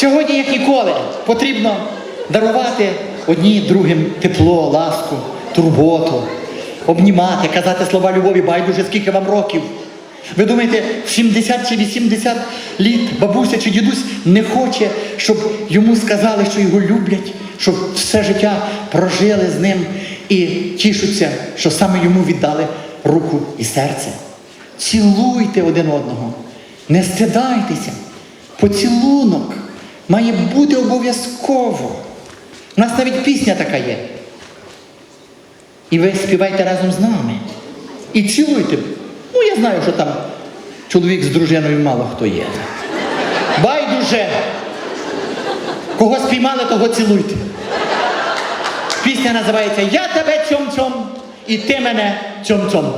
Сьогодні, як ніколи, потрібно дарувати одні другим тепло, ласку, турботу, обнімати, казати слова любові, байдуже скільки вам років. Ви думаєте, в 70 чи 80 літ бабуся чи дідусь не хоче, щоб йому сказали, що його люблять, щоб все життя прожили з ним і тішуться, що саме йому віддали руку і серце. Цілуйте один одного, не стидайтеся. Поцілунок має бути обов'язково. У нас навіть пісня така є. І ви співайте разом з нами. І цілуйте. Ну, я знаю, що там чоловік з дружиною мало хто є. Байдуже. Кого спіймали, того цілуйте. Пісня називається Я тебе цьом-цьом, і ти мене цьом-цьом.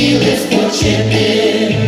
хотіли спочити.